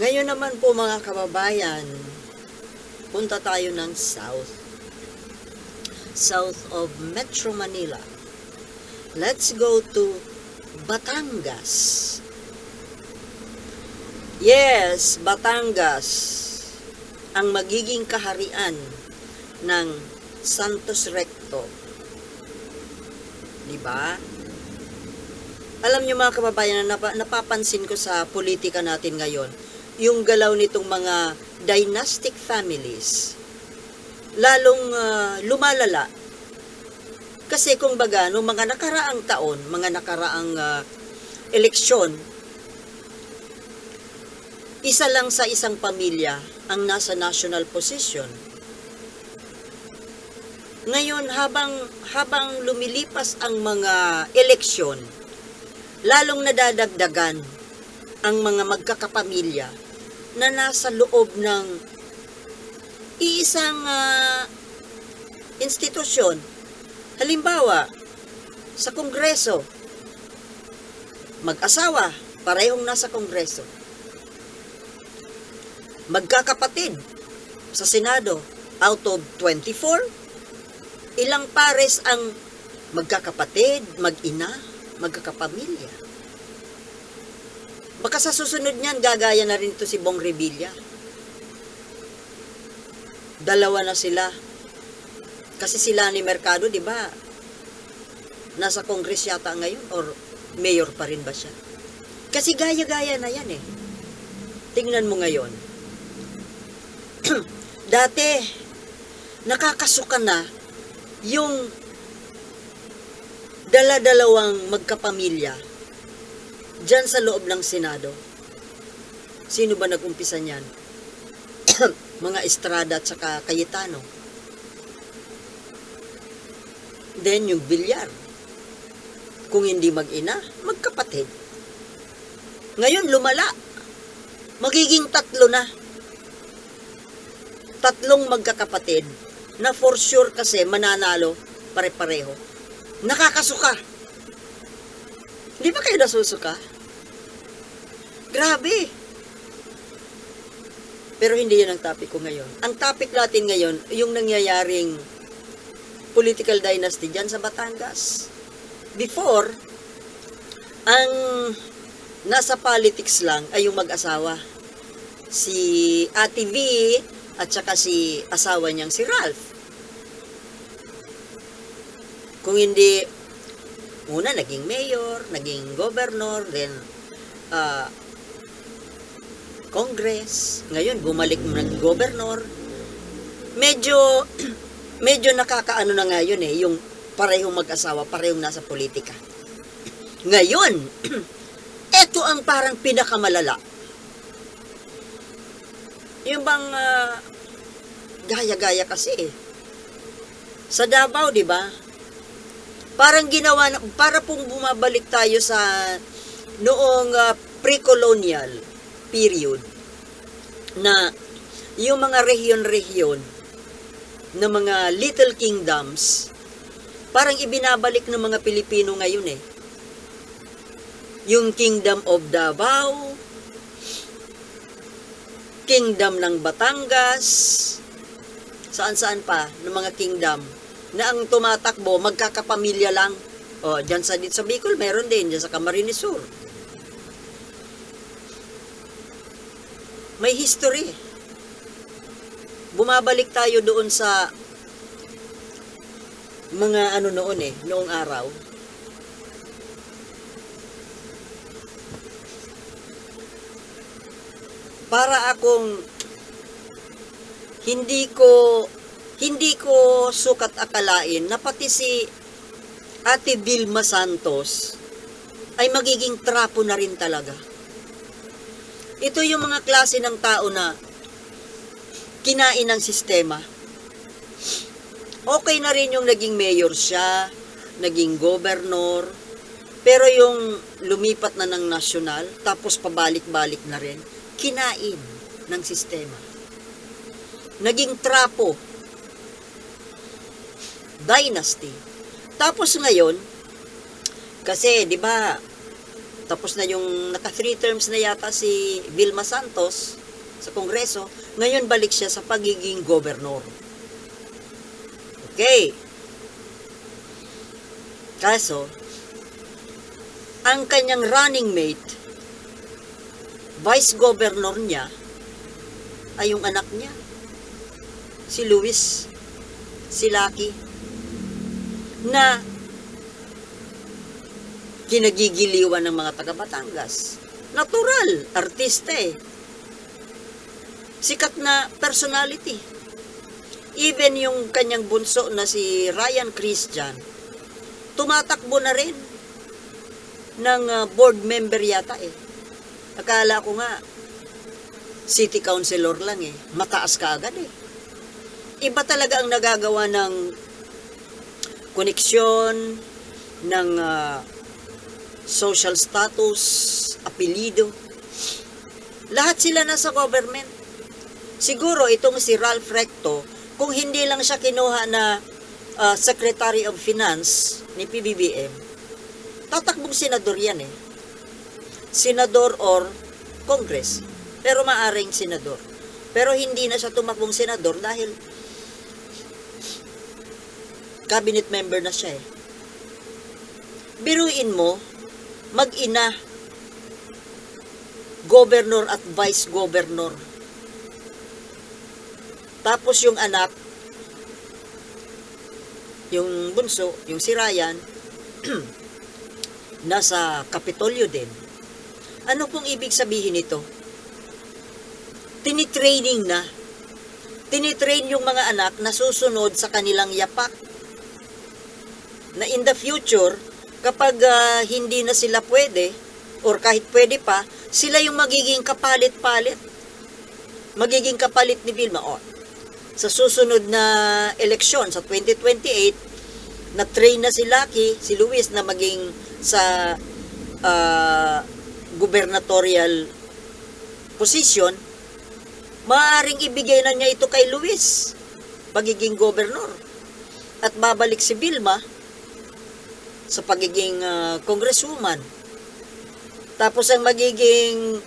Ngayon naman po mga kababayan, punta tayo ng south. South of Metro Manila. Let's go to Batangas. Yes, Batangas ang magiging kaharian ng Santos Recto. Di ba? Alam niyo mga kababayan, na napa- napapansin ko sa politika natin ngayon, yung galaw nitong mga dynastic families, lalong ah, lumalala. Kasi kung baga, nung mga nakaraang taon, mga nakaraang ah, eleksyon, isa lang sa isang pamilya ang nasa national position. Ngayon, habang, habang lumilipas ang mga eleksyon, lalong nadadagdagan ang mga magkakapamilya na nasa loob ng iisang ah, institusyon. Halimbawa, sa kongreso, mag-asawa, parehong nasa kongreso. Magkakapatid sa Senado, out of 24, ilang pares ang magkakapatid, mag-ina, magkakapamilya. Baka sa susunod niyan, gagaya na rin to si Bong Revilla. Dalawa na sila. Kasi sila ni Mercado, di ba? Nasa Congress yata ngayon or mayor pa rin ba siya? Kasi gaya-gaya na yan eh. Tingnan mo ngayon. Dati, nakakasuka na yung dala-dalawang magkapamilya dyan sa loob ng Senado. Sino ba nag-umpisa niyan? Mga Estrada at saka Cayetano. Then yung Villar. Kung hindi mag-ina, magkapatid. Ngayon lumala. Magiging tatlo na. Tatlong magkakapatid na for sure kasi mananalo pare-pareho. Nakakasuka. Di ba kayo nasusuka? Grabe. Pero hindi yan ang topic ko ngayon. Ang topic natin ngayon, yung nangyayaring political dynasty dyan sa Batangas. Before, ang nasa politics lang ay yung mag-asawa. Si Ate V at saka si asawa niyang si Ralph. Kung hindi, una naging mayor, naging governor, then uh, Congress, ngayon bumalik ng governor. Medyo medyo nakakaano na ngayon eh, yung parehong mag-asawa, parehong nasa politika. Ngayon, eto ang parang pinakamalala. Yung bang ah, gaya-gaya kasi eh. Sa Davao, di ba? Parang ginawa, na- para pong bumabalik tayo sa noong ah, pre-colonial period na yung mga rehiyon-rehiyon na mga little kingdoms parang ibinabalik ng mga Pilipino ngayon eh. Yung Kingdom of Davao, Kingdom ng Batangas, saan-saan pa ng mga kingdom na ang tumatakbo magkakapamilya lang. O, dyan sa, dito sa Bicol, meron din. Dyan sa Camarines Sur. May history. Bumabalik tayo doon sa mga ano noon eh, noong araw. Para akong hindi ko hindi ko sukat akalain na pati si Ate Vilma Santos ay magiging trapo na rin talaga. Ito yung mga klase ng tao na kinain ng sistema. Okay na rin yung naging mayor siya, naging governor, pero yung lumipat na ng nasyonal, tapos pabalik-balik na rin, kinain ng sistema. Naging trapo. Dynasty. Tapos ngayon, kasi 'di ba tapos na yung naka three terms na yata si Vilma Santos sa Kongreso, ngayon balik siya sa pagiging gobernador. Okay. Kaso, ang kanyang running mate, vice governor niya, ay yung anak niya. Si Luis, si Lucky, na kinagigiliwan ng mga taga Batangas. Natural, artista eh. Sikat na personality. Even yung kanyang bunso na si Ryan Christian, tumatakbo na rin ng uh, board member yata eh. Akala ko nga, city councilor lang eh. Mataas ka agad eh. Iba talaga ang nagagawa ng koneksyon, ng uh, social status, apelido. Lahat sila nasa government. Siguro itong si Ralph Recto, kung hindi lang siya kinuha na uh, Secretary of Finance ni PBBM, tatakbong senador yan eh. Senador or Congress. Pero maaring senador. Pero hindi na siya tumakbong senador dahil cabinet member na siya eh. Biruin mo, mag-ina, governor at vice governor. Tapos yung anak, yung bunso, yung si Ryan, nasa Kapitolyo din. Ano pong ibig sabihin nito? Tinitraining na. Tinitrain yung mga anak na susunod sa kanilang yapak. Na in the future, kapag ah, hindi na sila pwede, or kahit pwede pa, sila yung magiging kapalit-palit. Magiging kapalit ni Vilma. O, sa susunod na eleksyon, sa 2028, na-train na si Lucky, si Luis, na maging sa ah, gubernatorial position, maaaring ibigay na niya ito kay Luis, pagiging gobernador. At babalik si Vilma sa pagiging ah, congresswoman. Tapos ang magiging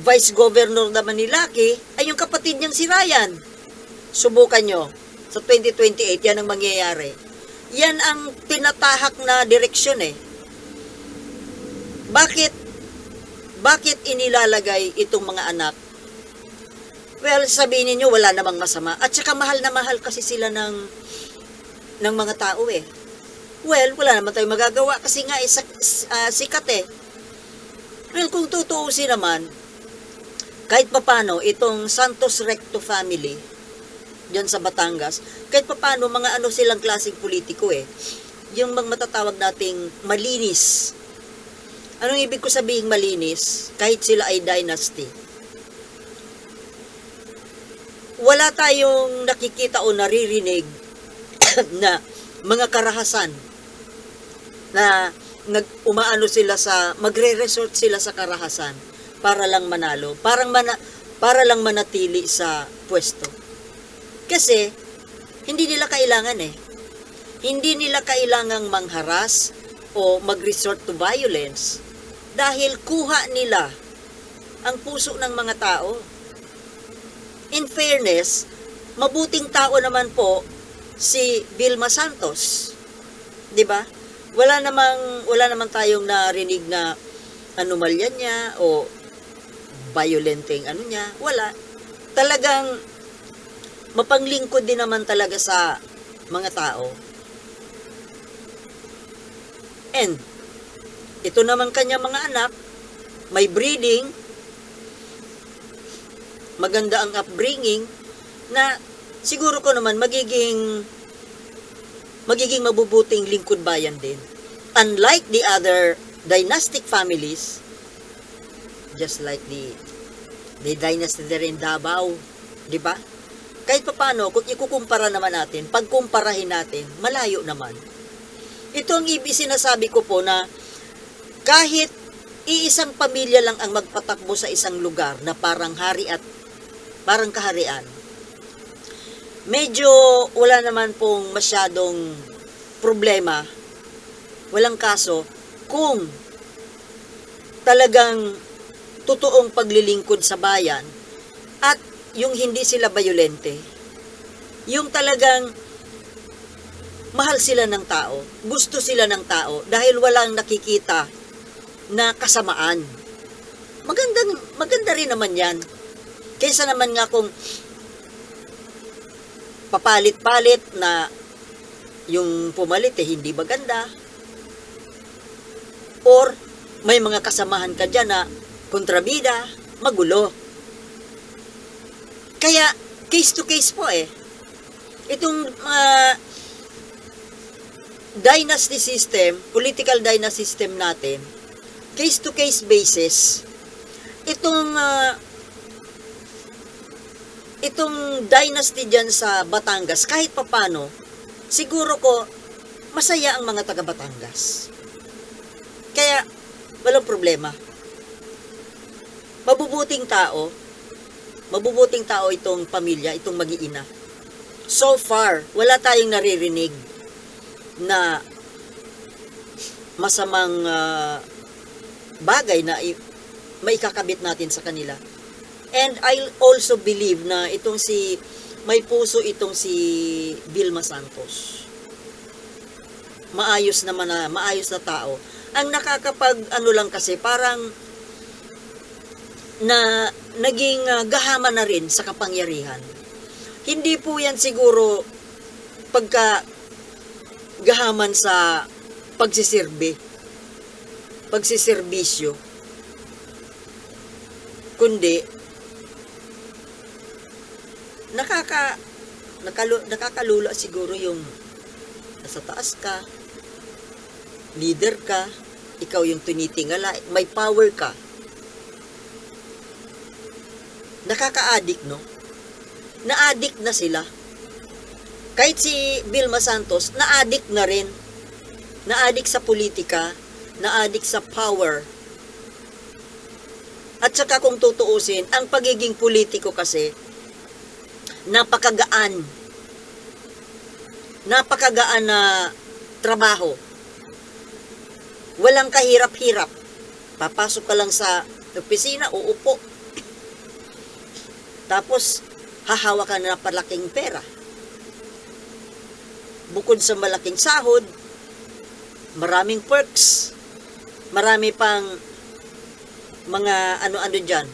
vice governor naman ni Lucky ay yung kapatid niyang si Ryan. Subukan nyo. Sa 2028, yan ang mangyayari. Yan ang tinatahak na direksyon eh. Bakit bakit inilalagay itong mga anak? Well, sabihin niyo wala namang masama. At saka mahal na mahal kasi sila ng ng mga tao eh. Well, wala naman tayong magagawa kasi nga eh, sak- s- ah, sikat eh. Well, kung tutuusin naman, kahit papano, itong Santos Recto family, dyan sa Batangas, kahit papano, mga ano silang klaseng politiko eh. Yung mga matatawag nating malinis. Anong ibig ko sabihin malinis? Kahit sila ay dynasty. Wala tayong nakikita o naririnig na mga karahasan na nag umaano sila sa magre-resort sila sa karahasan para lang manalo, parang mana, para lang manatili sa pwesto. Kasi hindi nila kailangan eh. Hindi nila kailangang mangharas o mag-resort to violence dahil kuha nila ang puso ng mga tao. In fairness, mabuting tao naman po si Vilma Santos. 'Di ba? Wala namang wala naman tayong narinig na anomalya niya o violenteng ano niya. Wala. Talagang mapanglingkod din naman talaga sa mga tao. And ito naman kanya mga anak, may breeding, maganda ang upbringing, na siguro ko naman magiging magiging mabubuting lingkod bayan din. Unlike the other dynastic families, just like the the dynasty there in Davao, di ba? Kahit papano, kung ikukumpara naman natin, pagkumparahin natin, malayo naman. Ito ang ibig sinasabi ko po na kahit iisang pamilya lang ang magpatakbo sa isang lugar na parang hari at parang kaharian, medyo wala naman pong masyadong problema, walang kaso, kung talagang totoong paglilingkod sa bayan at yung hindi sila bayolente. Yung talagang mahal sila ng tao, gusto sila ng tao dahil walang nakikita na kasamaan. Maganda, maganda rin naman yan. Kaysa naman nga kung papalit-palit na yung pumalit eh hindi maganda. Or may mga kasamahan ka dyan na kontrabida, magulo. Kaya case to case po eh. Itong ah, dynasty system, political dynasty system natin, case to case basis, itong ah, itong dynasty dyan sa Batangas, kahit papano, siguro ko, masaya ang mga taga Batangas. Kaya, walang problema. Mabubuting tao, mabubuting tao itong pamilya, itong mag-iina. So far, wala tayong naririnig na masamang ah, bagay na maikakabit natin sa kanila. And I also believe na itong si may puso itong si Vilma Santos. Maayos naman na, maayos na tao. Ang nakakapag ano lang kasi parang na naging ah, gahama na rin sa kapangyarihan. Hindi po yan siguro pagka gahaman sa pagsisirbe, pagsiservisyo, kundi nakaka nakalu, nakakalula siguro yung nasa taas ka, leader ka, ikaw yung tinitingala, may power ka. Nakaka-addict, no? Na-addict na sila. Kahit si Vilma Santos, na-addict na rin. Na-addict sa politika, na-addict sa power. At saka kung tutuusin, ang pagiging politiko kasi, napakagaan. Napakagaan na trabaho. Walang kahirap-hirap. Papasok ka lang sa opisina, uupo. Tapos, hahawa ka na palaking pera. Bukod sa malaking sahod, maraming perks. Marami pang mga ano-ano dyan.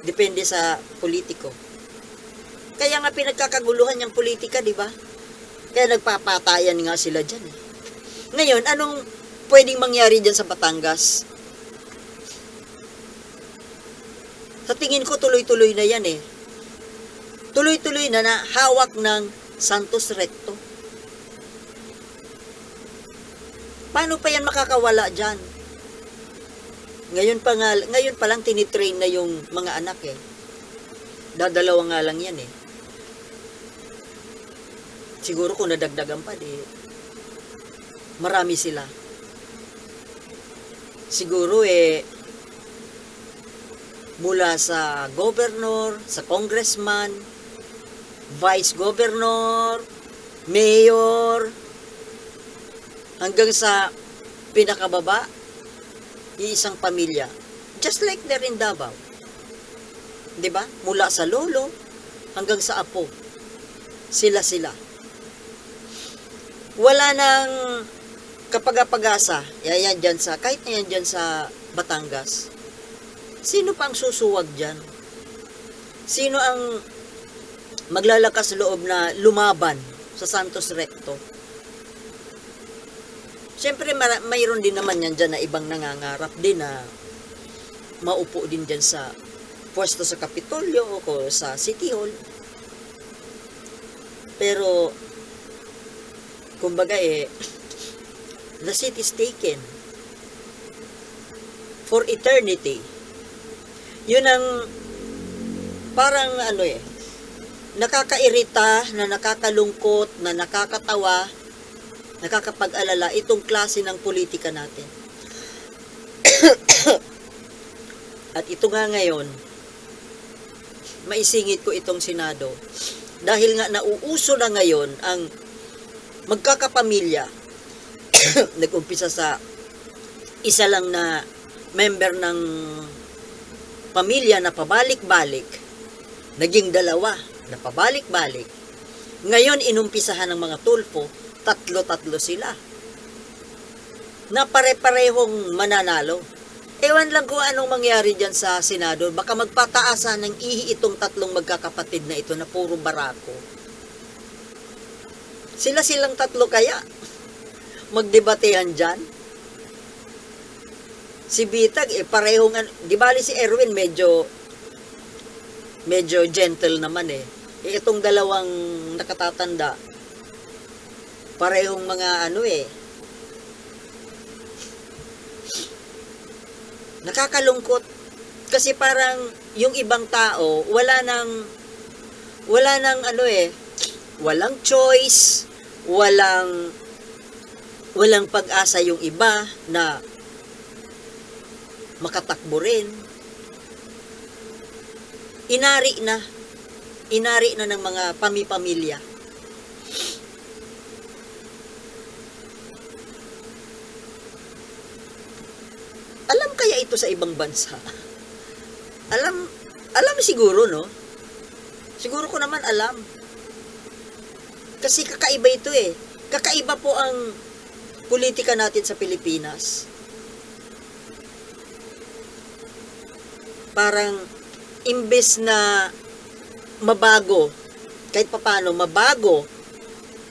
Depende sa politiko. Kaya nga pinagkakaguluhan yung politika, di ba? Kaya nagpapatayan nga sila dyan. Eh. Ngayon, anong pwedeng mangyari dyan sa Batangas? Sa tingin ko, tuloy-tuloy na yan eh. Tuloy-tuloy na na hawak ng Santos Recto. Paano pa yan makakawala dyan? Ngayon pa nga, ngayon pa lang tinitrain na yung mga anak eh. Dadalawa nga lang yan eh. Siguro kung nadagdagan pa, di, marami sila. Siguro eh, mula sa governor, sa congressman, vice governor, mayor, hanggang sa pinakababa, iisang pamilya. Just like there in Davao. ba? Mula sa lolo hanggang sa apo. Sila sila. Wala nang kapag-apag-asa. Yan dyan sa, kahit na yan dyan sa Batangas. Sino pa ang susuwag dyan? Sino ang maglalakas loob na lumaban sa Santos Recto? Siyempre, mayroon din naman yan dyan na ibang nangangarap din na maupo din dyan sa pwesto sa Kapitolyo o sa City Hall. Pero, kumbaga eh, the city is taken for eternity. Yun ang parang ano eh, nakakairita, na nakakalungkot, na nakakatawa, nakakapag-alala itong klase ng politika natin. At ito nga ngayon, maisingit ko itong Senado dahil nga nauuso na ngayon ang magkakapamilya nag-umpisa sa isa lang na member ng pamilya na pabalik-balik, naging dalawa na pabalik-balik. Ngayon, inumpisahan ng mga tulpo, tatlo-tatlo sila. Na pare-parehong mananalo. Ewan lang kung anong mangyari dyan sa Senado. Baka magpataasan ng ihi itong tatlong magkakapatid na ito na puro barako. Sila silang tatlo kaya magdebatehan dyan. Si Bitag, eh, parehong, di bali si Erwin medyo, medyo gentle naman eh. Eh, itong dalawang nakatatanda, parehong mga ano eh, nakakalungkot. Kasi parang yung ibang tao, wala nang, wala nang ano eh, walang choice, walang, walang pag-asa yung iba na makatakbo rin. Inari na. Inari na ng mga pami-pamilya. Alam kaya ito sa ibang bansa? Alam, alam siguro, no? Siguro ko naman alam. Kasi kakaiba ito eh. Kakaiba po ang politika natin sa Pilipinas. Parang imbes na mabago, kahit papano mabago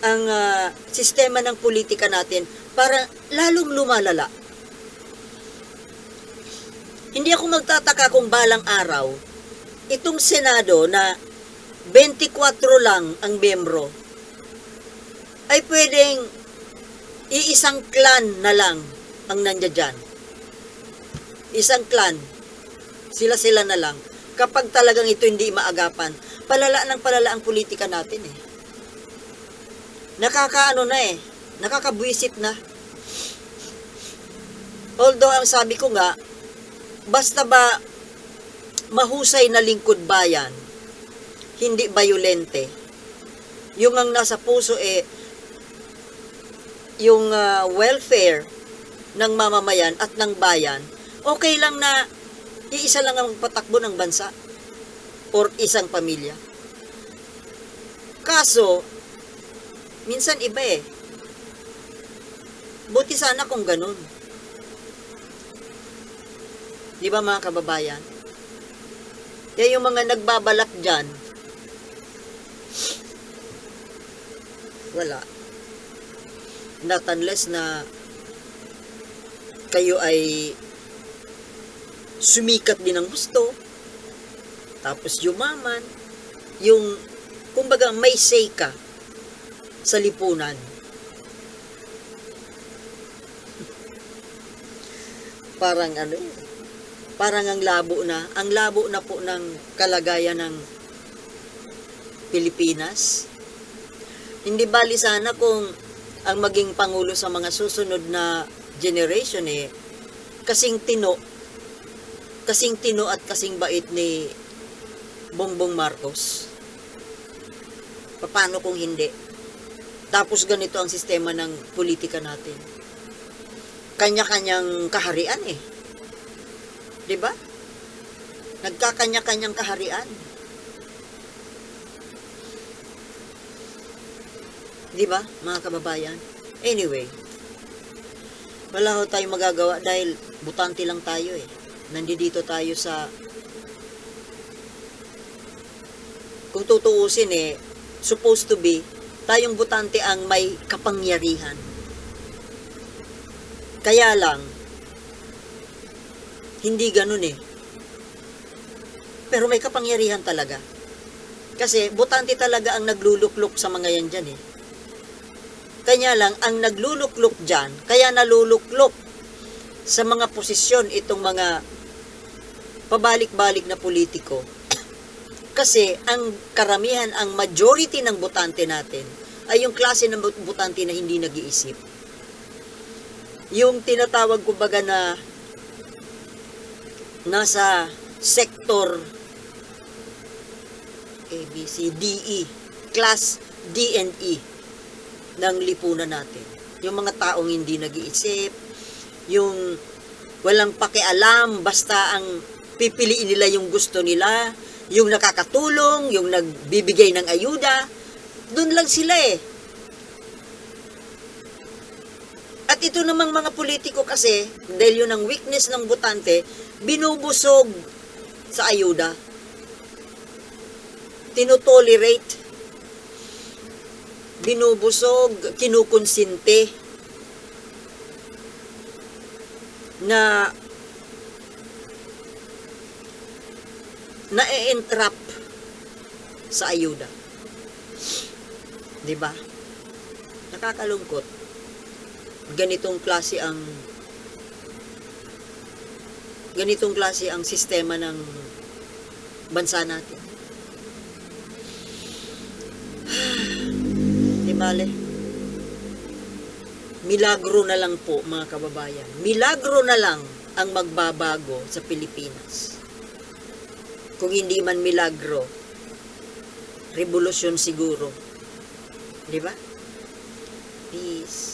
ang ah, sistema ng politika natin, para lalong lumalala. Hindi ako magtataka kung balang araw, itong Senado na 24 lang ang membro, ay pwedeng iisang clan na lang ang nandiyan dyan. Isang clan. Sila-sila na lang. Kapag talagang ito hindi maagapan, palala ng palala ang politika natin eh. Nakakaano na eh. Nakakabwisit na. Although ang sabi ko nga, basta ba mahusay na lingkod bayan, hindi bayolente. Yung ang nasa puso eh, yung ah, welfare ng mamamayan at ng bayan, okay lang na iisa lang ang patakbo ng bansa or isang pamilya. Kaso, minsan iba eh. Buti sana kung ganun. Di ba mga kababayan? Kaya yung mga nagbabalak dyan, wala. Not unless na kayo ay sumikat din ng gusto, tapos yumaman, yung, kumbaga, may say ka sa lipunan. Parang ano parang ang labo na, ang labo na po ng kalagayan ng Pilipinas. Hindi bali sana kung ang maging pangulo sa mga susunod na generation eh, kasing tino, kasing tino at kasing bait ni Bongbong Marcos. Paano kung hindi? Tapos ganito ang sistema ng politika natin. Kanya-kanyang kaharian eh. 'Di ba? Nagkakanya-kanyang kaharian. 'Di ba, mga kababayan? Anyway, wala ho tayong magagawa dahil butante lang tayo eh. Nandito tayo sa kung tutuusin eh, supposed to be, tayong butante ang may kapangyarihan. Kaya lang, hindi ganun eh. Pero may kapangyarihan talaga. Kasi butante talaga ang nagluluklok sa mga yan dyan eh. Kanya lang, ang nagluluklok dyan, kaya naluluklok sa mga posisyon itong mga pabalik-balik na politiko. Kasi ang karamihan, ang majority ng butante natin ay yung klase ng butante na hindi nag-iisip. Yung tinatawag ko baga na nasa sector A, B, C, D, E, class D and E ng lipunan natin. Yung mga taong hindi nag-iisip, yung walang pakialam, basta ang pipiliin nila yung gusto nila, yung nakakatulong, yung nagbibigay ng ayuda, doon lang sila eh. At ito namang mga politiko kasi, dahil yun ang weakness ng botante, binubusog sa ayuda. Tinotolerate. Binubusog, kinukonsinte na na-entrap sa ayuda. 'Di ba? Nakakalungkot. Ganitong klase ang ganitong klase ang sistema ng bansa natin. Bale? Milagro na lang po mga kababayan. Milagro na lang ang magbabago sa Pilipinas. Kung hindi man milagro, revolusyon siguro. Di ba? Peace.